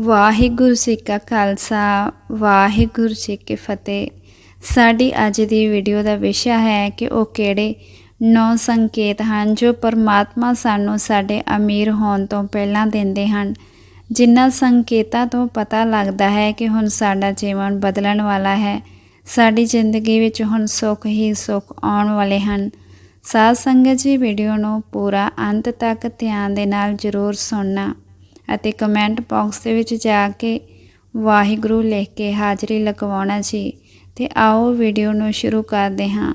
ਵਾਹਿਗੁਰੂ ਜੀ ਕਾ ਖਾਲਸਾ, ਵਾਹਿਗੁਰੂ ਜੀ ਕੀ ਫਤਿਹ। ਸਾਡੀ ਅੱਜ ਦੀ ਵੀਡੀਓ ਦਾ ਵਿਸ਼ਾ ਹੈ ਕਿ ਉਹ ਕਿਹੜੇ ਨੌ ਸੰਕੇਤ ਹਨ ਜੋ ਪਰਮਾਤਮਾ ਸਾਨੂੰ ਸਾਡੇ ਅਮੀਰ ਹੋਣ ਤੋਂ ਪਹਿਲਾਂ ਦਿੰਦੇ ਹਨ। ਜਿਨ੍ਹਾਂ ਸੰਕੇਤਾਂ ਤੋਂ ਪਤਾ ਲੱਗਦਾ ਹੈ ਕਿ ਹੁਣ ਸਾਡਾ ਜੀਵਨ ਬਦਲਣ ਵਾਲਾ ਹੈ, ਸਾਡੀ ਜ਼ਿੰਦਗੀ ਵਿੱਚ ਹੁਣ ਸੁੱਖ ਹੀ ਸੁੱਖ ਆਉਣ ਵਾਲੇ ਹਨ। ਸਾਧ ਸੰਗਤ ਜੀ ਵੀਡੀਓ ਨੂੰ ਪੂਰਾ ਅੰਤ ਤੱਕ ਧਿਆਨ ਦੇ ਨਾਲ ਜ਼ਰੂਰ ਸੁਣਨਾ। ਅਤੇ ਕਮੈਂਟ ਬਾਕਸ ਦੇ ਵਿੱਚ ਜਾ ਕੇ ਵਾਹਿਗੁਰੂ ਲਿਖ ਕੇ ਹਾਜ਼ਰੀ ਲਗਵਾਉਣਾ ਜੀ। ਤੇ ਆਓ ਵੀਡੀਓ ਨੂੰ ਸ਼ੁਰੂ ਕਰਦੇ ਹਾਂ।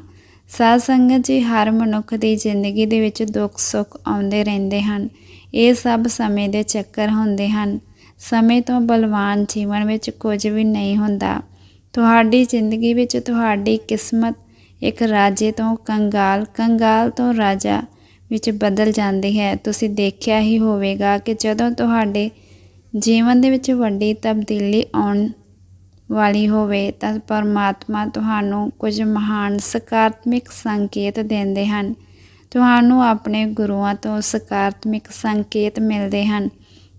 ਸਾਧ ਸੰਗਤ ਜੀ, ਹਰ ਮਨੁੱਖ ਦੀ ਜ਼ਿੰਦਗੀ ਦੇ ਵਿੱਚ ਦੁੱਖ ਸੁੱਖ ਆਉਂਦੇ ਰਹਿੰਦੇ ਹਨ। ਇਹ ਸਭ ਸਮੇਂ ਦੇ ਚੱਕਰ ਹੁੰਦੇ ਹਨ। ਸਮੇਂ ਤੋਂ ਬਲਵਾਨ ਜੀਵਨ ਵਿੱਚ ਕੁਝ ਵੀ ਨਹੀਂ ਹੁੰਦਾ। ਤੁਹਾਡੀ ਜ਼ਿੰਦਗੀ ਵਿੱਚ ਤੁਹਾਡੀ ਕਿਸਮਤ ਇੱਕ ਰਾਜੇ ਤੋਂ ਕੰਗਾਲ ਕੰਗਾਲ ਤੋਂ ਰਾਜਾ ਵਿੱਚ ਬਦਲ ਜਾਂਦੀ ਹੈ। ਤੁਸੀਂ ਦੇਖਿਆ ਹੀ ਹੋਵੇਗਾ ਕਿ ਜਦੋਂ ਤੁਹਾਡੇ ਜੀਵਨ ਦੇ ਵਿੱਚ ਵੱਡੀ ਤਬਦੀਲੀ ਆਉਣ ਵਾਲੀ ਹੋਵੇ ਤਾਂ ਪਰਮਾਤਮਾ ਤੁਹਾਨੂੰ ਕੁਝ ਮਹਾਨ ਸਕਾਰਾਤਮਕ ਸੰਕੇਤ ਦਿੰਦੇ ਹਨ। ਤੁਹਾਨੂੰ ਆਪਣੇ ਗੁਰੂਆਂ ਤੋਂ ਸਕਾਰਾਤਮਕ ਸੰਕੇਤ ਮਿਲਦੇ ਹਨ,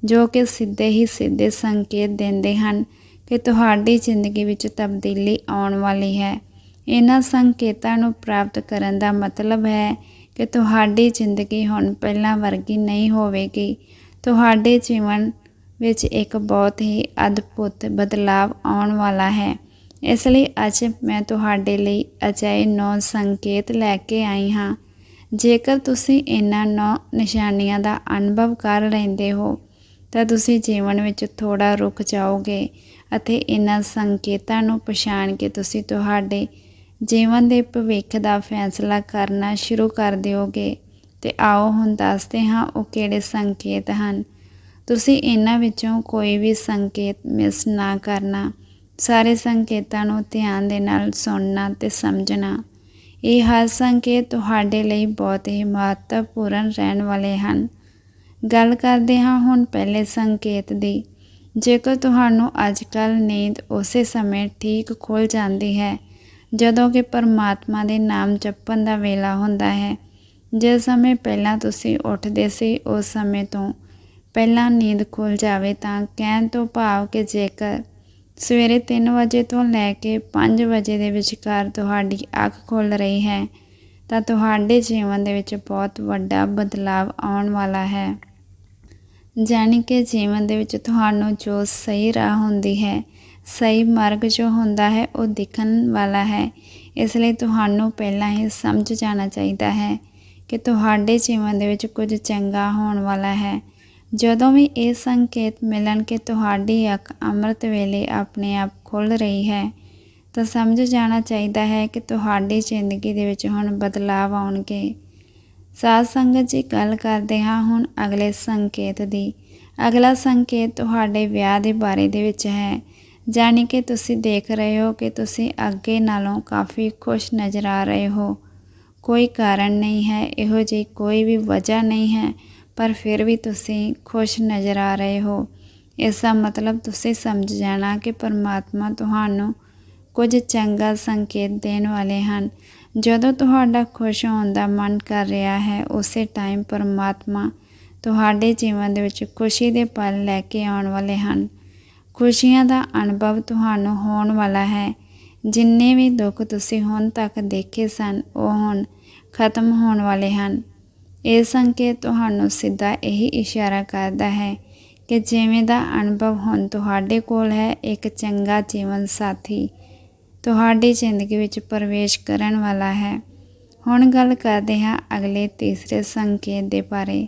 ਜੋ ਕਿ ਸਿੱਧੇ ਹੀ ਸਿੱਧੇ ਸੰਕੇਤ ਦਿੰਦੇ ਹਨ ਕਿ ਤੁਹਾਡੀ ਜ਼ਿੰਦਗੀ ਵਿੱਚ ਤਬਦੀਲੀ ਆਉਣ ਵਾਲੀ ਹੈ। ਇਹਨਾਂ ਸੰਕੇਤਾਂ ਨੂੰ ਪ੍ਰਾਪਤ ਕਰਨ ਦਾ ਮਤਲਬ ਹੈ ਕਿ ਤੁਹਾਡੀ ਜ਼ਿੰਦਗੀ ਹੁਣ ਪਹਿਲਾਂ ਵਰਗੀ ਨਹੀਂ ਹੋਵੇਗੀ। ਤੁਹਾਡੇ ਜੀਵਨ ਵਿੱਚ ਇੱਕ ਬਹੁਤ ਹੀ ਅਦਭੁਤ ਬਦਲਾਵ ਆਉਣ ਵਾਲਾ ਹੈ। ਇਸ ਲਈ ਅੱਜ ਮੈਂ ਤੁਹਾਡੇ ਲਈ ਅਜਿਹੇ ਨੌ ਸੰਕੇਤ ਲੈ ਕੇ ਆਈ ਹਾਂ। ਜੇਕਰ ਤੁਸੀਂ ਇਹਨਾਂ ਨੌ ਨਿਸ਼ਾਨੀਆਂ ਦਾ ਅਨੁਭਵ ਕਰ ਲੈਂਦੇ ਹੋ, ਤਾਂ ਤੁਸੀਂ ਜੀਵਨ ਵਿੱਚ ਥੋੜਾ ਰੁਕ ਜਾਓਗੇ ਅਤੇ ਇਹਨਾਂ ਸੰਕੇਤਾਂ ਨੂੰ ਪਛਾਣ ਕੇ ਤੁਸੀਂ ਤੁਹਾਡੇ ਜੀਵਨ ਦੇ ਭਵਿੱਖ ਦਾ ਫੈਸਲਾ ਕਰਨਾ ਸ਼ੁਰੂ ਕਰ ਦਿਓਗੇ। ਤੇ ਆਓ ਹੁਣ ਦੱਸਦੇ ਹਾਂ ਉਹ ਕਿਹੜੇ ਸੰਕੇਤ ਹਨ। ਤੁਸੀਂ ਇਹਨਾਂ ਵਿੱਚੋਂ ਕੋਈ ਵੀ ਸੰਕੇਤ ਮਿਸ ਨਾ ਕਰਨਾ। ਸਾਰੇ ਸੰਕੇਤਾਂ ਨੂੰ ਧਿਆਨ ਦੇ ਨਾਲ ਸੁਣਨਾ ਤੇ ਸਮਝਣਾ। ਇਹ ਹਰ ਸੰਕੇਤ ਤੁਹਾਡੇ ਲਈ ਬਹੁਤ ਹੀ ਮਹੱਤਵਪੂਰਨ ਰਹਿਣ ਵਾਲੇ ਹਨ। ਗੱਲ ਕਰਦੇ ਹਾਂ ਹੁਣ ਪਹਿਲੇ ਸੰਕੇਤ ਦੀ। ਜੇਕਰ ਤੁਹਾਨੂੰ ਅੱਜਕੱਲ ਨੀਂਦ ਉਸੇ ਸਮੇਂ ਠੀਕ ਖੁੱਲ ਜਾਂਦੀ ਹੈ ਜਦੋਂ ਕਿ ਪਰਮਾਤਮਾ ਦੇ ਨਾਮ ਜਪਣ ਦਾ ਵੇਲਾ ਹੁੰਦਾ ਹੈ। ਜਿਸ ਸਮੇਂ ਪਹਿਲਾਂ ਤੁਸੀਂ ਉੱਠਦੇ ਸੀ, ਉਸ ਸਮੇਂ ਤੋਂ ਪਹਿਲਾਂ ਨੀਂਦ ਖੁੱਲ ਜਾਵੇ ਤਾਂ ਕਹਿਣ ਤੋਂ ਭਾਵ ਕਿ ਜੇਕਰ ਸਵੇਰੇ 3 ਵਜੇ ਤੋਂ ਲੈ ਕੇ 5 ਵਜੇ ਦੇ ਵਿਚਕਾਰ ਤੁਹਾਡੀ ਅੱਖ ਖੁੱਲ ਰਹੀ ਹੈ, ਤਾਂ ਤੁਹਾਡੇ ਜੀਵਨ ਦੇ ਵਿੱਚ ਬਹੁਤ ਵੱਡਾ ਬਦਲਾਅ ਆਉਣ ਵਾਲਾ ਹੈ। ਜਾਣੀ ਕਿ ਜੀਵਨ ਦੇ ਵਿੱਚ ਤੁਹਾਨੂੰ ਜੋ ਸਹੀ ਰਾਹ ਹੁੰਦੀ ਹੈ ਸਹੀ ਮਾਰਗ ਜੋ ਹੁੰਦਾ ਹੈ, ਉਹ ਦਿਖਣ ਵਾਲਾ ਹੈ। ਇਸ ਲਈ ਤੁਹਾਨੂੰ ਪਹਿਲਾਂ ਹੀ ਸਮਝ ਜਾਣਾ ਚਾਹੀਦਾ ਹੈ ਕਿ ਤੁਹਾਡੇ ਜੀਵਨ ਦੇ ਵਿੱਚ ਕੁਝ ਚੰਗਾ ਹੋਣ ਵਾਲਾ ਹੈ। ਜਦੋਂ ਵੀ ਇਹ ਸੰਕੇਤ ਮਿਲਣ ਕਿ ਤੁਹਾਡੀ ਅੱਖ ਅੰਮ੍ਰਿਤ ਵੇਲੇ ਆਪਣੇ ਆਪ ਖੁੱਲ ਰਹੀ ਹੈ, ਤਾਂ ਸਮਝ ਜਾਣਾ ਚਾਹੀਦਾ ਹੈ ਕਿ ਤੁਹਾਡੀ ਜ਼ਿੰਦਗੀ ਦੇ ਵਿੱਚ ਹੁਣ ਬਦਲਾਅ ਆਉਣਗੇ। ਸਾਧ ਸੰਗਤ ਜੀ, ਗੱਲ ਕਰਦੇ ਹਾਂ ਹੁਣ ਅਗਲੇ ਸੰਕੇਤ ਦੀ। ਅਗਲਾ ਸੰਕੇਤ ਤੁਹਾਡੇ ਵਿਆਹ ਦੇ ਬਾਰੇ ਦੇ ਵਿੱਚ ਹੈ। ਜਾਣੀ ਕਿ ਤੁਸੀਂ ਦੇਖ ਰਹੇ ਹੋ ਕਿ ਤੁਸੀਂ ਅੱਗੇ ਨਾਲੋਂ ਕਾਫੀ ਖੁਸ਼ ਨਜ਼ਰ ਆ ਰਹੇ ਹੋ। ਕੋਈ ਕਾਰਨ ਨਹੀਂ ਹੈ, ਇਹੋ ਜਿਹੀ ਕੋਈ ਵੀ ਵਜ੍ਹਾ ਨਹੀਂ ਹੈ, ਪਰ ਫਿਰ ਵੀ ਤੁਸੀਂ ਖੁਸ਼ ਨਜ਼ਰ ਆ ਰਹੇ ਹੋ। ਇਸ ਦਾ ਮਤਲਬ ਤੁਸੀਂ ਸਮਝ ਜਾਣਾ ਕਿ ਪਰਮਾਤਮਾ ਤੁਹਾਨੂੰ ਕੁਝ ਚੰਗਾ ਸੰਕੇਤ ਦੇਣ ਵਾਲੇ ਹਨ। ਜਦੋਂ ਤੁਹਾਡਾ ਖੁਸ਼ ਹੋਣ ਦਾ ਮਨ ਕਰ ਰਿਹਾ ਹੈ, ਉਸੇ ਟਾਈਮ ਪਰਮਾਤਮਾ ਤੁਹਾਡੇ ਜੀਵਨ ਦੇ ਵਿੱਚ ਖੁਸ਼ੀ ਦੇ ਪਲ ਲੈ ਕੇ ਆਉਣ ਵਾਲੇ ਹਨ। ਖੁਸ਼ੀਆਂ ਦਾ ਅਨੁਭਵ ਤੁਹਾਨੂੰ ਹੋਣ ਵਾਲਾ ਹੈ। ਜਿੰਨੇ ਵੀ ਦੁੱਖ ਤੁਸੀਂ ਹੁਣ ਤੱਕ ਦੇਖੇ ਸਨ, ਉਹ ਹੁਣ ਖਤਮ ਹੋਣ ਵਾਲੇ ਹਨ। ਇਹ ਸੰਕੇਤ ਤੁਹਾਨੂੰ ਸਿੱਧਾ ਇਹੀ ਇਸ਼ਾਰਾ ਕਰਦਾ ਹੈ ਕਿ ਜਿਵੇਂ ਦਾ ਅਨੁਭਵ ਹੁਣ ਤੁਹਾਡੇ ਕੋਲ ਹੈ, ਇੱਕ ਚੰਗਾ ਜੀਵਨ ਸਾਥੀ ਤੁਹਾਡੀ ਜ਼ਿੰਦਗੀ ਵਿੱਚ ਪ੍ਰਵੇਸ਼ ਕਰਨ ਵਾਲਾ ਹੈ। ਹੁਣ ਗੱਲ ਕਰਦੇ ਹਾਂ ਅਗਲੇ ਤੀਸਰੇ ਸੰਕੇਤ ਦੇ ਬਾਰੇ।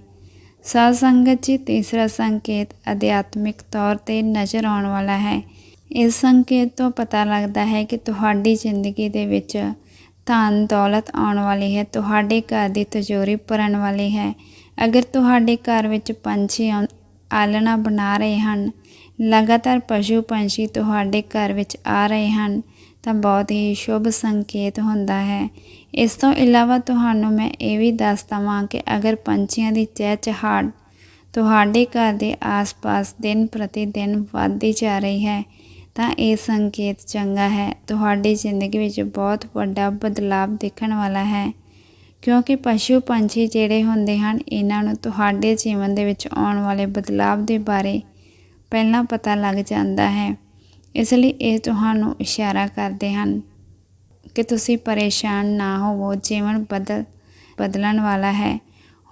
ਸਾਧ ਸੰਗਤ ਜੀ ਤੀਸਰਾ ਸੰਕੇਤ ਅਧਿਆਤਮਿਕ ਤੌਰ ਤੇ ਨਜ਼ਰ ਆਉਣ ਵਾਲਾ ਹੈ। ਇਸ ਸੰਕੇਤ ਤੋਂ ਪਤਾ ਲੱਗਦਾ ਹੈ ਕਿ ਤੁਹਾਡੀ ਜ਼ਿੰਦਗੀ ਦੇ ਵਿੱਚ ਧਨ ਦੌਲਤ ਆਉਣ ਵਾਲੀ ਹੈ, ਤੁਹਾਡੇ ਘਰ ਦੀ ਤਜੋਰੀ ਭਰਨ ਵਾਲੀ ਹੈ। ਅਗਰ ਤੁਹਾਡੇ ਘਰ ਵਿੱਚ ਪੰਛੀ ਆਲਣਾ ਬਣਾ ਰਹੇ ਹਨ ਲਗਾਤਾਰ ਪਸ਼ੂ ਪੰਛੀ ਤੁਹਾਡੇ ਘਰ ਵਿੱਚ ਆ ਰਹੇ ਹਨ, ਤਾਂ ਬਹੁਤ ਹੀ ਸ਼ੁਭ ਸੰਕੇਤ ਹੁੰਦਾ ਹੈ। ਇਸ ਤੋਂ ਇਲਾਵਾ ਤੁਹਾਨੂੰ ਮੈਂ ਇਹ ਵੀ ਦੱਸ ਦਵਾਂ ਕਿ ਅਗਰ ਪੰਛੀਆਂ ਦੀ ਚਹਿਚਹਾਟ ਤੁਹਾਡੇ ਘਰ ਦੇ ਆਸ-ਪਾਸ ਦਿਨ ਪ੍ਰਤੀ ਦਿਨ ਵੱਧਦੀ ਜਾ ਰਹੀ ਹੈ, ਤਾਂ ਇਹ ਸੰਕੇਤ ਚੰਗਾ ਹੈ। ਤੁਹਾਡੀ ਜ਼ਿੰਦਗੀ ਵਿੱਚ ਬਹੁਤ ਵੱਡਾ ਬਦਲਾਅ ਦੇਖਣ ਵਾਲਾ ਹੈ, ਕਿਉਂਕਿ ਪਸ਼ੂ ਪੰਛੀ ਜਿਹੜੇ ਹੁੰਦੇ ਹਨ, ਇਹਨਾਂ ਨੂੰ ਤੁਹਾਡੇ ਜੀਵਨ ਦੇ ਵਿੱਚ ਆਉਣ ਵਾਲੇ ਬਦਲਾਅ ਦੇ ਬਾਰੇ ਪਹਿਲਾਂ ਪਤਾ ਲੱਗ ਜਾਂਦਾ ਹੈ। ਇਸ ਲਈ ਇਹ ਤੁਹਾਨੂੰ ਇਸ਼ਾਰਾ ਕਰਦੇ ਹਨ ਕਿ ਤੁਸੀਂ ਪਰੇਸ਼ਾਨ ਨਾ ਹੋਵੋ, ਜੀਵਨ ਬਦਲ, ਬਦਲਣ ਵਾਲਾ ਹੈ।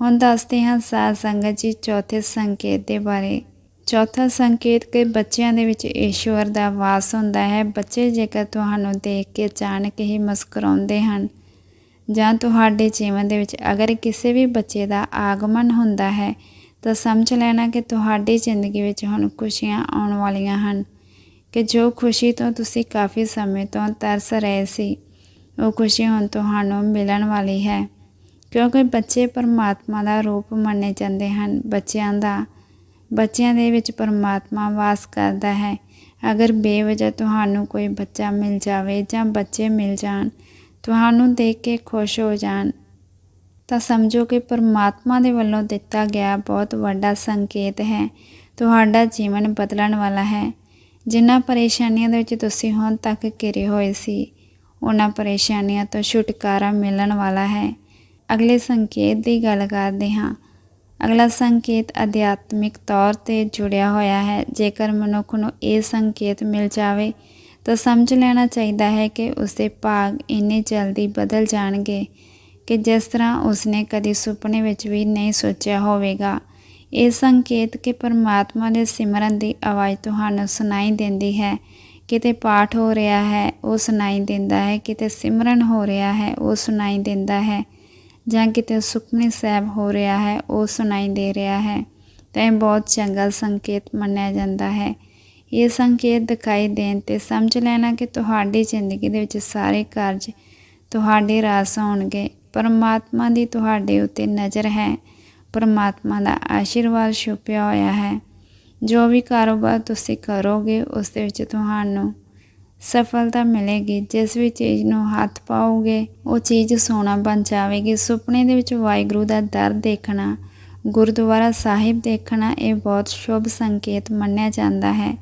ਹੁਣ ਦੱਸਦੇ ਹਾਂ ਸਾਧ ਸੰਗਤ ਜੀ ਚੌਥੇ ਸੰਕੇਤ ਦੇ ਬਾਰੇ। ਚੌਥਾ ਸੰਕੇਤ ਕਿ ਬੱਚਿਆਂ ਦੇ ਵਿੱਚ ਈਸ਼ਵਰ ਦਾ ਵਾਸ ਹੁੰਦਾ ਹੈ। ਬੱਚੇ ਜੇਕਰ ਤੁਹਾਨੂੰ ਦੇਖ ਕੇ ਅਚਾਨਕ ਹੀ ਮੁਸਕਰਾਉਂਦੇ ਹਨ ਜਾਂ ਤੁਹਾਡੇ ਜੀਵਨ ਦੇ ਵਿੱਚ ਅਗਰ ਕਿਸੇ ਵੀ ਬੱਚੇ ਦਾ ਆਗਮਨ ਹੁੰਦਾ ਹੈ ਤਾਂ ਸਮਝ ਲੈਣਾ ਕਿ ਤੁਹਾਡੀ ਜ਼ਿੰਦਗੀ ਵਿੱਚ ਹੁਣ ਖੁਸ਼ੀਆਂ ਆਉਣ ਵਾਲੀਆਂ ਹਨ। ਕਿ ਜੋ ਖੁਸ਼ੀ ਤੋਂ ਤੁਸੀਂ ਕਾਫੀ ਸਮੇਂ ਤੋਂ ਤਰਸ ਰਹੇ ਸੀ, ਉਹ ਖੁਸ਼ੀ ਹੁਣ ਤੁਹਾਨੂੰ ਮਿਲਣ ਵਾਲੀ ਹੈ। ਕਿਉਂਕਿ ਬੱਚੇ ਪਰਮਾਤਮਾ ਦਾ ਰੂਪ ਮੰਨੇ ਜਾਂਦੇ ਹਨ। ਬੱਚਿਆਂ ਦਾ, ਬੱਚਿਆਂ ਦੇ ਵਿੱਚ ਪਰਮਾਤਮਾ ਵਾਸ ਕਰਦਾ ਹੈ। ਅਗਰ ਬੇਵਜ੍ਹਾ ਤੁਹਾਨੂੰ ਕੋਈ ਬੱਚਾ ਮਿਲ ਜਾਵੇ ਜਾਂ ਬੱਚੇ ਮਿਲ ਜਾਣ, ਤੁਹਾਨੂੰ ਦੇਖ ਕੇ ਖੁਸ਼ ਹੋ ਜਾਣ ਤਾਂ ਸਮਝੋ ਕਿ ਪਰਮਾਤਮਾ ਦੇ ਵੱਲੋਂ ਦਿੱਤਾ ਗਿਆ ਬਹੁਤ ਵੱਡਾ ਸੰਕੇਤ ਹੈ। ਤੁਹਾਡਾ ਜੀਵਨ ਬਦਲਣ ਵਾਲਾ ਹੈ। ਜਿਨ੍ਹਾਂ ਪਰੇਸ਼ਾਨੀਆਂ ਦੇ ਵਿੱਚ ਤੁਸੀਂ ਹੁਣ ਤੱਕ ਘਿਰੇ ਹੋਏ ਸੀ, ਉਹਨਾਂ ਪਰੇਸ਼ਾਨੀਆਂ ਤੋਂ ਛੁਟਕਾਰਾ ਮਿਲਣ ਵਾਲਾ ਹੈ। ਅਗਲੇ ਸੰਕੇਤ ਦੀ ਗੱਲ ਕਰਦੇ ਹਾਂ। ਅਗਲਾ ਸੰਕੇਤ ਅਧਿਆਤਮਿਕ ਤੌਰ ਤੇ ਜੁੜਿਆ ਹੋਇਆ ਹੈ। ਜੇਕਰ ਮਨੁੱਖ ਨੂੰ ਇਹ ਸੰਕੇਤ ਮਿਲ ਜਾਵੇ, ਤਾਂ ਸਮਝ ਲੈਣਾ ਚਾਹੀਦਾ ਹੈ ਕਿ ਉਸਦੇ ਭਾਗ ਇੰਨੇ ਜਲਦੀ ਬਦਲ ਜਾਣਗੇ। ਕਿ ਜਿਸ ਤਰ੍ਹਾਂ ਉਸਨੇ ਕਦੀ ਸੁਪਨੇ ਵਿੱਚ ਵੀ ਨਹੀਂ ਸੋਚਿਆ ਹੋਵੇਗਾ। ਇਹ ਸੰਕੇਤ ਕਿ ਪਰਮਾਤਮਾ ਦੇ ਸਿਮਰਨ ਦੀ ਆਵਾਜ਼ ਤੁਹਾਨੂੰ ਸੁਣਾਈ ਦਿੰਦੀ ਹੈ। ਕਿਤੇ ਪਾਠ ਹੋ ਰਿਹਾ ਹੈ, ਉਹ ਸੁਣਾਈ ਦਿੰਦਾ ਹੈ। ਕਿਤੇ ਸਿਮਰਨ ਹੋ ਰਿਹਾ ਹੈ, ਉਹ ਸੁਣਾਈ ਦਿੰਦਾ ਹੈ। ਜਾਂ ਕਿਤੇ ਸੁਖਮਨੀ ਸਾਹਿਬ ਹੋ ਰਿਹਾ ਹੈ, ਉਹ ਸੁਣਾਈ ਦੇ ਰਿਹਾ ਹੈ। ਤਾਂ ਇਹ ਬਹੁਤ ਚੰਗਾ ਸੰਕੇਤ ਮੰਨਿਆ ਜਾਂਦਾ ਹੈ। ਇਹ ਸੰਕੇਤ ਦਿਖਾਈ ਦੇਣ ਤੇ ਸਮਝ ਲੈਣਾ ਕਿ ਤੁਹਾਡੀ ਜ਼ਿੰਦਗੀ ਦੇ ਵਿੱਚ ਸਾਰੇ ਕਾਰਜ ਤੁਹਾਡੇ ਰਾਸ ਹੋਣਗੇ। ਪਰਮਾਤਮਾ ਦੀ ਤੁਹਾਡੇ ਉੱਤੇ ਨਜ਼ਰ ਹੈ। ਪਰਮਾਤਮਾ ਦਾ ਆਸ਼ੀਰਵਾਦ ਛੁਪਿਆ ਹੋਇਆ ਹੈ। ਜੋ ਵੀ ਕਾਰੋਬਾਰ ਤੁਸੀਂ ਕਰੋਗੇ, ਉਸ ਦੇ ਵਿੱਚ ਤੁਹਾਨੂੰ ਸਫਲਤਾ ਮਿਲੇਗੀ। ਜਿਸ ਵੀ ਚੀਜ਼ ਨੂੰ ਹੱਥ ਪਾਓਗੇ, ਉਹ ਚੀਜ਼ ਸੋਨਾ ਬਣ ਜਾਵੇਗੀ। ਸੁਪਨੇ ਦੇ ਵਿੱਚ ਵਾਹਿਗੁਰੂ ਦਾ ਦਰ ਦੇਖਣਾ, ਗੁਰਦੁਆਰਾ ਸਾਹਿਬ ਦੇਖਣਾ, ਇਹ ਬਹੁਤ ਸ਼ੁਭ ਸੰਕੇਤ ਮੰਨਿਆ ਜਾਂਦਾ ਹੈ।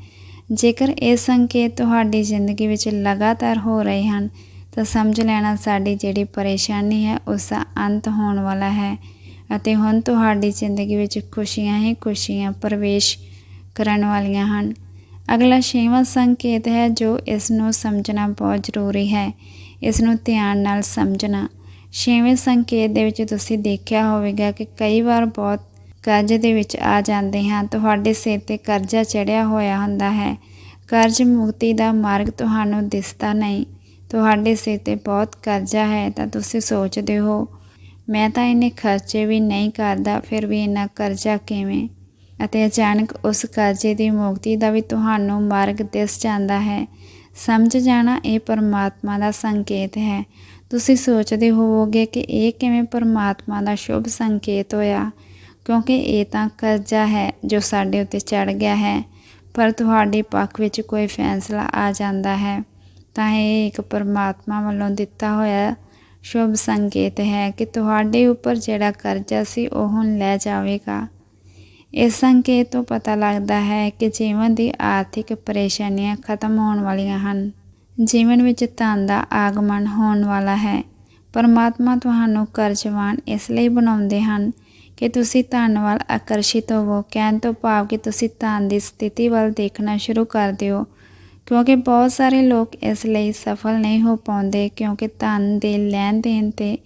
ਜੇਕਰ ਇਹ ਸੰਕੇਤ ਤੁਹਾਡੀ ਜ਼ਿੰਦਗੀ ਵਿੱਚ ਲਗਾਤਾਰ ਹੋ ਰਹੇ ਹਨ ਤਾਂ ਸਮਝ ਲੈਣਾ ਸਾਡੀ ਜਿਹੜੀ ਪਰੇਸ਼ਾਨੀ ਹੈ, ਉਸ ਦਾ ਅੰਤ ਹੋਣ ਵਾਲਾ ਹੈ। ਅਤੇ ਹੁਣ ਤੁਹਾਡੀ ਜ਼ਿੰਦਗੀ ਵਿੱਚ ਖੁਸ਼ੀਆਂ ਹੀ ਖੁਸ਼ੀਆਂ ਪ੍ਰਵੇਸ਼ ਕਰਨ ਵਾਲੀਆਂ ਹਨ। ਅਗਲਾ ਛੇਵਾਂ ਸੰਕੇਤ ਹੈ ਜੋ ਇਸ ਨੂੰ ਸਮਝਣਾ ਬਹੁਤ ਜ਼ਰੂਰੀ ਹੈ। ਇਸ ਨੂੰ ਧਿਆਨ ਨਾਲ ਸਮਝਣਾ। ਛੇਵੇਂ ਸੰਕੇਤ ਦੇ ਵਿੱਚ ਤੁਸੀਂ ਦੇਖਿਆ ਹੋਵੇਗਾ ਕਿ ਕਈ ਵਾਰ ਬਹੁਤ ਕਰਜ਼ੇ ਦੇ ਵਿੱਚ ਆ ਜਾਂਦੇ ਹਾਂ। ਤੁਹਾਡੇ ਸਿਰ ਤੇ ਕਰਜ਼ਾ ਚੜਿਆ ਹੋਇਆ ਹੁੰਦਾ ਹੈ। ਕਰਜ਼ ਮੁਕਤੀ ਦਾ ਮਾਰਗ ਤੁਹਾਨੂੰ ਦਿਸਦਾ ਨਹੀਂ। ਤੁਹਾਡੇ ਸਿਰ ਤੇ ਬਹੁਤ ਕਰਜ਼ਾ ਹੈ ਤਾਂ ਤੁਸੀਂ ਸੋਚਦੇ ਹੋ, ਮੈਂ ਤਾਂ ਇੰਨੇ ਖਰਚੇ ਵੀ ਨਹੀਂ ਕਰਦਾ, ਫਿਰ ਵੀ ਇੰਨਾ ਕਰਜ਼ਾ ਕਿਵੇਂ? ਅਤੇ ਅਚਾਨਕ ਉਸ ਕਰਜ਼ੇ ਦੀ ਮੁਕਤੀ ਦਾ ਵੀ ਤੁਹਾਨੂੰ ਮਾਰਗ ਦਿਸ ਜਾਂਦਾ ਹੈ। ਸਮਝ ਜਾਣਾ ਇਹ ਪਰਮਾਤਮਾ ਦਾ ਸੰਕੇਤ ਹੈ। ਤੁਸੀਂ ਸੋਚਦੇ ਹੋਵੋਗੇ ਕਿ ਇਹ ਕਿਵੇਂ ਪਰਮਾਤਮਾ ਦਾ ਸ਼ੁਭ ਸੰਕੇਤ ਹੋਇਆ? ਕਿਉਂਕਿ ਇਹ ਤਾਂ ਕਰਜ਼ਾ ਹੈ ਜੋ ਸਾਡੇ ਉੱਤੇ ਚੜ ਗਿਆ ਹੈ, ਪਰ ਤੁਹਾਡੇ ਪੱਖ ਵਿੱਚ ਕੋਈ ਫੈਸਲਾ ਆ ਜਾਂਦਾ ਹੈ। ਤਾਂ ਇਹ ਇੱਕ ਪਰਮਾਤਮਾ ਵੱਲੋਂ ਦਿੱਤਾ ਹੋਇਆ ਸ਼ੁਭ ਸੰਕੇਤ ਹੈ ਕਿ ਤੁਹਾਡੇ ਉੱਪਰ ਜਿਹੜਾ ਕਰਜ਼ਾ ਸੀ ਉਹ ਹੁਣ ਲੈ ਜਾਵੇਗਾ। ਇਸ ਸੰਕੇਤ ਤੋਂ ਪਤਾ ਲੱਗਦਾ ਹੈ ਕਿ ਜੀਵਨ ਦੀ ਆਰਥਿਕ ਪਰੇਸ਼ਾਨੀਆਂ ਖਤਮ ਹੋਣ ਵਾਲੀਆਂ ਹਨ। ਜੀਵਨ ਵਿੱਚ ਧਨ ਦਾ ਆਗਮਨ ਹੋਣ ਵਾਲਾ ਹੈ। ਪਰਮਾਤਮਾ ਤੁਹਾਨੂੰ ਕਰਜ਼ਵਾਨ ਇਸ ਲਈ ਬਣਾਉਂਦੇ ਹਨ ਕਿ ਤੁਸੀਂ ਧਨ ਵੱਲ ਆਕਰਸ਼ਿਤ ਹੋਵੋ। ਕਹਿਣ ਤੋਂ ਭਾਵ ਕਿ ਤੁਸੀਂ ਧਨ ਦੀ ਸਥਿਤੀ ਵੱਲ ਦੇਖਣਾ ਸ਼ੁਰੂ ਕਰ ਦਿਓ। ਕਿਉਂਕਿ ਬਹੁਤ ਸਾਰੇ ਲੋਕ ਇਸ ਲਈ ਸਫਲ ਨਹੀਂ ਹੋ ਪਾਉਂਦੇ, ਕਿਉਂਕਿ ਧਨ ਦੇ ਲੈਣ ਦੇਣ ਤੇ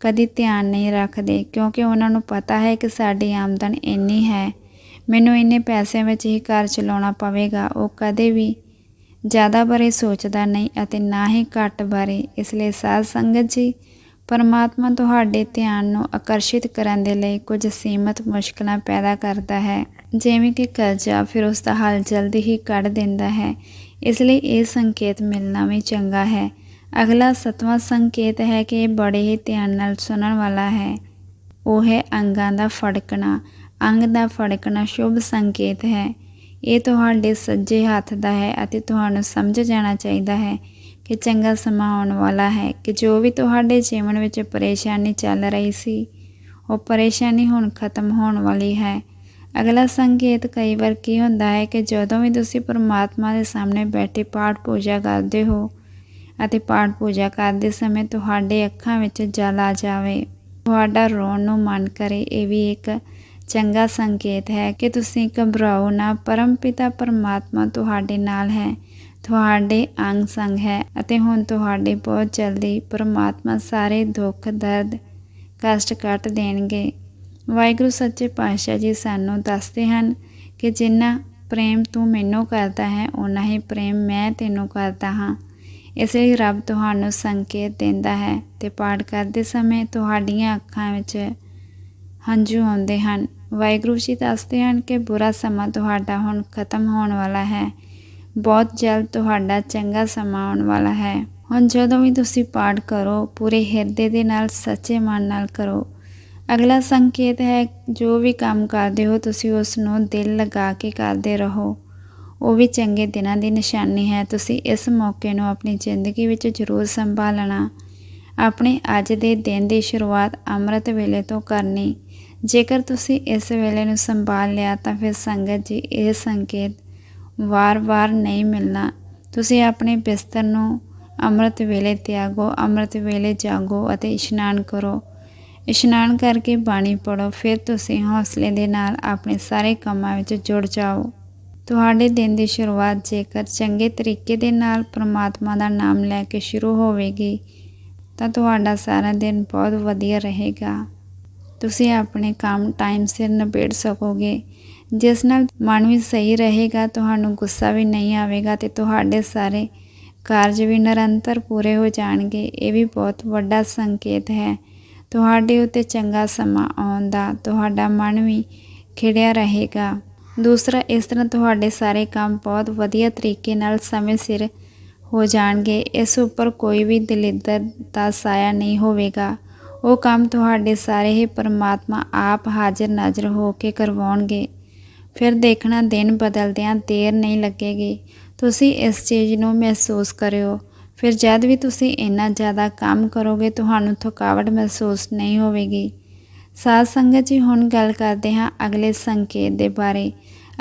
ਕਦੀ ਧਿਆਨ ਨਹੀਂ ਰੱਖਦੇ, ਕਿਉਂਕਿ ਉਹਨਾਂ ਨੂੰ ਪਤਾ ਹੈ ਕਿ ਸਾਡੀ ਆਮਦਨ ਇੰਨੀ ਹੈ। ਮੈਨੂੰ ਇੰਨੇ ਪੈਸਿਆਂ ਵਿੱਚ ਹੀ ਘਰ ਚਲਾਉਣਾ ਪਵੇਗਾ। ਉਹ ਕਦੇ ਵੀ ਜ਼ਿਆਦਾ ਬਾਰੇ ਸੋਚਦਾ ਨਹੀਂ ਅਤੇ ਨਾ ਹੀ ਘੱਟ ਬਾਰੇ। ਇਸ ਲਈ ਸਾਧ ਸੰਗਤ ਜੀ, ਪਰਮਾਤਮਾ ਤੁਹਾਡੇ ਧਿਆਨ ਨੂੰ ਆਕਰਸ਼ਿਤ ਕਰਨ ਦੇ ਲਈ ਕੁਝ ਸੀਮਤ ਮੁਸ਼ਕਲਾਂ ਪੈਦਾ ਕਰਦਾ ਹੈ। ਜਿਵੇਂ ਕਿ ਕਰਜ਼ਾ ਫਿਰ ਉਸ ਦਾ ਹੱਲ ਜਲਦੀ ਹੀ ਕੱਢ ਦਿੰਦਾ ਹੈ। ਇਸ ਲਈ ਇਹ ਸੰਕੇਤ ਮਿਲਣਾ ਵੀ ਚੰਗਾ ਹੈ। ਅਗਲਾ ਸਤਵਾਂ ਸੰਕੇਤ ਹੈ ਕਿ ਇਹ ਬੜੇ ਹੀ ਧਿਆਨ ਨਾਲ ਸੁਣਨ ਵਾਲਾ ਹੈ। ਉਹ ਹੈ ਅੰਗਾਂ ਦਾ ਫੜਕਣਾ। ਅੰਗ ਦਾ ਫੜਕਣਾ ਸ਼ੁਭ ਸੰਕੇਤ ਹੈ। ਇਹ ਤੁਹਾਡੇ ਸੱਜੇ ਹੱਥ ਦਾ ਹੈ ਅਤੇ ਤੁਹਾਨੂੰ ਸਮਝ ਜਾਣਾ ਚਾਹੀਦਾ ਹੈ ਕਿ ਚੰਗਾ ਸਮਾਂ ਆਉਣ ਵਾਲਾ ਹੈ ਕਿ ਜੋ ਵੀ ਤੁਹਾਡੇ ਜੀਵਨ ਵਿੱਚ ਪਰੇਸ਼ਾਨੀ ਚੱਲ ਰਹੀ ਸੀ, ਉਹ ਪਰੇਸ਼ਾਨੀ ਹੁਣ ਖਤਮ ਹੋਣ ਵਾਲੀ ਹੈ। ਅਗਲਾ ਸੰਕੇਤ ਕਈ ਵਾਰ ਕੀ ਹੁੰਦਾ ਹੈ ਕਿ ਜਦੋਂ ਵੀ ਤੁਸੀਂ ਪਰਮਾਤਮਾ ਦੇ ਸਾਹਮਣੇ ਬੈਠੇ ਪਾਠ ਪੂਜਾ ਕਰਦੇ ਹੋ ਅਤੇ ਪਾਠ ਪੂਜਾ ਕਰਦੇ ਸਮੇਂ ਤੁਹਾਡੇ ਅੱਖਾਂ ਵਿੱਚ ਜਲ ਆ ਜਾਵੇ, ਤੁਹਾਡਾ ਰੋਣ ਨੂੰ ਮਨ ਕਰੇ, ਇਹ ਵੀ ਇੱਕ ਚੰਗਾ ਸੰਕੇਤ ਹੈ ਕਿ ਤੁਸੀਂ ਘਬਰਾਓ ਨਾ, ਪਰਮ ਪਿਤਾ ਪਰਮਾਤਮਾ ਤੁਹਾਡੇ ਨਾਲ ਹੈ, ਤੁਹਾਡੇ ਅੰਗ ਸੰਗ ਹੈ ਅਤੇ ਹੁਣ ਤੁਹਾਡੇ ਬਹੁਤ ਜਲਦੀ ਪਰਮਾਤਮਾ ਸਾਰੇ ਦੁੱਖ, ਦਰਦ, ਕਸ਼ਟ ਕੱਟ ਦੇਣਗੇ। ਵਾਹਿਗੁਰੂ ਸੱਚੇ ਪਾਤਸ਼ਾਹ ਜੀ ਸਾਨੂੰ ਦੱਸਦੇ ਹਨ ਕਿ ਜਿੰਨਾ ਪ੍ਰੇਮ ਤੂੰ ਮੈਨੂੰ ਕਰਦਾ ਹੈ ਉਨਾ ਹੀ ਪ੍ਰੇਮ ਮੈਂ ਤੈਨੂੰ ਕਰਦਾ ਹਾਂ। ਇਸ ਲਈ ਰੱਬ ਤੁਹਾਨੂੰ ਸੰਕੇਤ ਦਿੰਦਾ ਹੈ ਤੇ ਪਾਠ ਕਰਦੇ ਸਮੇਂ ਤੁਹਾਡੀਆਂ ਅੱਖਾਂ ਵਿੱਚ ਹੰਝੂ ਆਉਂਦੇ ਹਨ। ਵਾਹਿਗੁਰੂ ਜੀ ਦੱਸਦੇ ਹਨ ਕਿ ਬੁਰਾ ਸਮਾਂ ਤੁਹਾਡਾ ਹੁਣ ਖਤਮ ਹੋਣ ਵਾਲਾ ਹੈ। ਬਹੁਤ ਜਲਦ ਤੁਹਾਡਾ ਚੰਗਾ ਸਮਾਂ ਆਉਣ ਵਾਲਾ ਹੈ। ਹੁਣ ਜਦੋਂ ਵੀ ਤੁਸੀਂ ਪਾਠ ਕਰੋ, ਪੂਰੇ ਹਿਰਦੇ ਦੇ ਨਾਲ ਸੱਚੇ ਮਨ ਨਾਲ ਕਰੋ। ਅਗਲਾ ਸੰਕੇਤ ਹੈ, ਜੋ ਵੀ ਕੰਮ ਕਰਦੇ ਹੋ, ਤੁਸੀਂ ਉਸ ਨੂੰ ਦਿਲ ਲਗਾ ਕੇ ਕਰਦੇ ਰਹੋ। ਉਹ ਵੀ ਚੰਗੇ ਦਿਨਾਂ ਦੀ ਨਿਸ਼ਾਨੀ ਹੈ। ਤੁਸੀਂ ਇਸ ਮੌਕੇ ਨੂੰ ਆਪਣੀ ਜ਼ਿੰਦਗੀ ਵਿੱਚ ਜ਼ਰੂਰ ਸੰਭਾਲਣਾ। ਆਪਣੇ ਅੱਜ ਦੇ ਦਿਨ ਦੀ ਸ਼ੁਰੂਆਤ ਅੰਮ੍ਰਿਤ ਵੇਲੇ ਤੋਂ ਕਰਨੀ। ਜੇਕਰ ਤੁਸੀਂ ਇਸ ਵੇਲੇ ਨੂੰ ਸੰਭਾਲ ਲਿਆ, ਤਾਂ ਫਿਰ ਸੰਗਤ ਜੀ, ਇਹ ਸੰਕੇਤ ਵਾਰ-ਵਾਰ ਨਹੀਂ ਮਿਲਣਾ। ਤੁਸੀਂ ਆਪਣੇ ਬਿਸਤਰ ਨੂੰ ਅੰਮ੍ਰਿਤ ਵੇਲੇ ਤਿਆਗੋ, ਅੰਮ੍ਰਿਤ ਵੇਲੇ ਜਾਗੋ ਅਤੇ ਇਸ਼ਨਾਨ ਕਰੋ। ਇਸ਼ਨਾਨ ਕਰਕੇ ਬਾਣੀ ਪੜੋ ਫਿਰ ਤੁਸੀਂ ਹੌਸਲੇ ਦੇ ਨਾਲ ਆਪਣੇ ਸਾਰੇ ਕੰਮਾਂ ਵਿੱਚ ਜੁੜ ਜਾਓ। ਤੁਹਾਡੇ ਦਿਨ ਦੀ ਸ਼ੁਰੂਆਤ ਜੇਕਰ ਚੰਗੇ ਤਰੀਕੇ ਦੇ ਨਾਲ ਪ੍ਰਮਾਤਮਾ ਦਾ ਨਾਮ ਲੈ ਕੇ ਸ਼ੁਰੂ ਹੋਵੇਗੀ, ਤਾਂ ਤੁਹਾਡਾ ਸਾਰਾ ਦਿਨ ਬਹੁਤ ਵਧੀਆ ਰਹੇਗਾ। ਤੁਸੀਂ ਆਪਣੇ ਕੰਮ ਟਾਈਮ ਸਿਰ ਨਿਬੇੜ ਸਕੋਗੇ। ਜਿਸ ਨਾਲ ਮਨ ਵੀ ਸਹੀ ਰਹੇਗਾ, ਤੁਹਾਨੂੰ ਗੁੱਸਾ ਵੀ ਨਹੀਂ ਆਵੇਗਾ ਤੇ ਤੁਹਾਡੇ ਸਾਰੇ ਕਾਰਜ ਵੀ ਨਿਰੰਤਰ ਪੂਰੇ ਹੋ ਜਾਣਗੇ। ਇਹ ਵੀ ਬਹੁਤ ਵੱਡਾ ਸੰਕੇਤ ਹੈ। ਤੁਹਾਡੇ ਉੱਤੇ ਚੰਗਾ ਸਮਾਂ ਆਉਣ ਦਾ ਤੁਹਾਡਾ ਮਨ ਵੀ ਖਿੜਿਆ ਰਹੇਗਾ। ਦੂਸਰਾ, ਇਸ ਤਰ੍ਹਾਂ ਤੁਹਾਡੇ ਸਾਰੇ ਕੰਮ ਬਹੁਤ ਵਧੀਆ ਤਰੀਕੇ ਨਾਲ ਸਮੇਂ ਸਿਰ ਹੋ ਜਾਣਗੇ। ਇਸ ਉੱਪਰ ਕੋਈ ਵੀ ਦਲਿੱਦਰ ਦਾ ਸਾਇਆ ਨਹੀਂ ਹੋਵੇਗਾ। ਉਹ ਕੰਮ ਤੁਹਾਡੇ ਸਾਰੇ ਹੀ ਪਰਮਾਤਮਾ ਆਪ ਹਾਜ਼ਰ ਨਾਜ਼ਰ ਹੋ ਕੇ ਕਰਵਾਉਣਗੇ। ਫਿਰ ਦੇਖਣਾ, ਦਿਨ ਬਦਲਦਿਆਂ ਦੇਰ ਨਹੀਂ ਲੱਗੇਗੀ। ਤੁਸੀਂ ਇਸ ਚੀਜ਼ ਨੂੰ ਮਹਿਸੂਸ ਕਰਿਓ। ਫਿਰ ਜਦ ਵੀ ਤੁਸੀਂ ਇੰਨਾ ਜ਼ਿਆਦਾ ਕੰਮ ਕਰੋਗੇ, ਤੁਹਾਨੂੰ ਥਕਾਵਟ ਮਹਿਸੂਸ ਨਹੀਂ ਹੋਵੇਗੀ। ਸਾਧ ਸੰਗਤ ਜੀ, ਹੁਣ ਗੱਲ ਕਰਦੇ ਹਾਂ ਅਗਲੇ ਸੰਕੇਤ ਦੇ ਬਾਰੇ।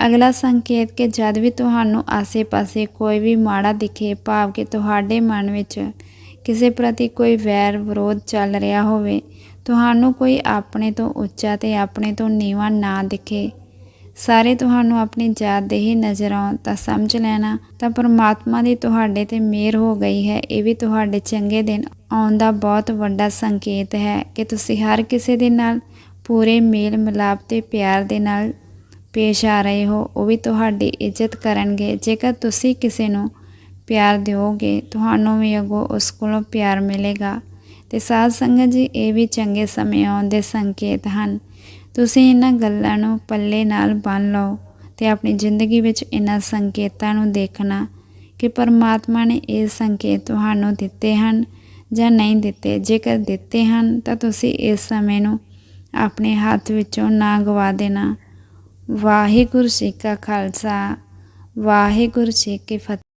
ਅਗਲਾ ਸੰਕੇਤ ਕਿ ਜਦ ਵੀ ਤੁਹਾਨੂੰ ਆਸੇ-ਪਾਸੇ ਕੋਈ ਵੀ ਮਾੜਾ ਦਿਖੇ, ਭਾਵ ਕਿ ਤੁਹਾਡੇ ਮਨ ਵਿੱਚ ਕਿਸੇ ਪ੍ਰਤੀ ਕੋਈ ਵੈਰ ਵਿਰੋਧ ਚੱਲ ਰਿਹਾ ਹੋਵੇ, ਤੁਹਾਨੂੰ ਕੋਈ ਆਪਣੇ ਤੋਂ ਉੱਚਾ ਤੇ ਆਪਣੇ ਤੋਂ ਨੀਵਾਂ ਨਾ ਦਿਖੇ। ਸਾਰੇ ਤੁਹਾਨੂੰ ਆਪਣੀ ਜਾਤ ਦੇ ਹੀ ਨਜ਼ਰ ਆਉਣ ਤਾਂ ਸਮਝ ਲੈਣਾ ਤਾਂ ਪਰਮਾਤਮਾ ਦੀ ਤੁਹਾਡੇ ਤੇ ਮਿਹਰ ਹੋ ਗਈ ਹੈ। ਇਹ ਵੀ ਤੁਹਾਡੇ ਚੰਗੇ ਦਿਨ ਆਉਣ ਦਾ ਬਹੁਤ ਵੱਡਾ ਸੰਕੇਤ ਹੈ ਕਿ ਤੁਸੀਂ ਹਰ ਕਿਸੇ ਦੇ ਨਾਲ ਪੂਰੇ ਮੇਲ ਮਿਲਾਪ ਤੇ ਪਿਆਰ ਦੇ ਨਾਲ ਪੇਸ਼ ਆ ਰਹੇ ਹੋ। ਉਹ ਵੀ ਤੁਹਾਡੀ ਇੱਜ਼ਤ ਕਰਨਗੇ। ਜੇਕਰ ਤੁਸੀਂ ਕਿਸੇ ਨੂੰ ਪਿਆਰ ਦਿਓਗੇ, ਤੁਹਾਨੂੰ ਵੀ ਅਗੋ ਉਸ ਕੋਲੋਂ ਪਿਆਰ ਮਿਲੇਗਾ। ਤੇ ਸਾਧ ਸੰਗਤ ਜੀ, ਇਹ ਵੀ ਚੰਗੇ ਸਮੇਂ ਆਉਣ ਦੇ ਸੰਕੇਤ ਹਨ। ਤੁਸੀਂ ਇਹਨਾਂ ਗੱਲਾਂ ਨੂੰ ਪੱਲੇ ਨਾਲ ਬੰਨ ਲਓ ਤੇ ਆਪਣੀ ਜ਼ਿੰਦਗੀ ਵਿੱਚ ਇਹਨਾਂ ਸੰਕੇਤਾਂ ਨੂੰ ਦੇਖਣਾ ਕਿ ਪਰਮਾਤਮਾ ਨੇ ਇਹ ਸੰਕੇਤ ਤੁਹਾਨੂੰ ਦਿੱਤੇ ਹਨ ਜਾਂ ਨਹੀਂ ਦਿੱਤੇ। ਜੇਕਰ ਦਿੱਤੇ ਹਨ, ਤਾਂ ਤੁਸੀਂ ਇਸ ਸਮੇਂ ਨੂੰ ਆਪਣੇ ਹੱਥ ਵਿੱਚੋਂ ਨਾ ਗਵਾ ਦੇਣਾ। ਵਾਹਿਗੁਰੂ ਜੀ ਕਾ ਖਾਲਸਾ, ਵਾਹਿਗੁਰੂ ਜੀ ਕੀ ਫਤਿਹ।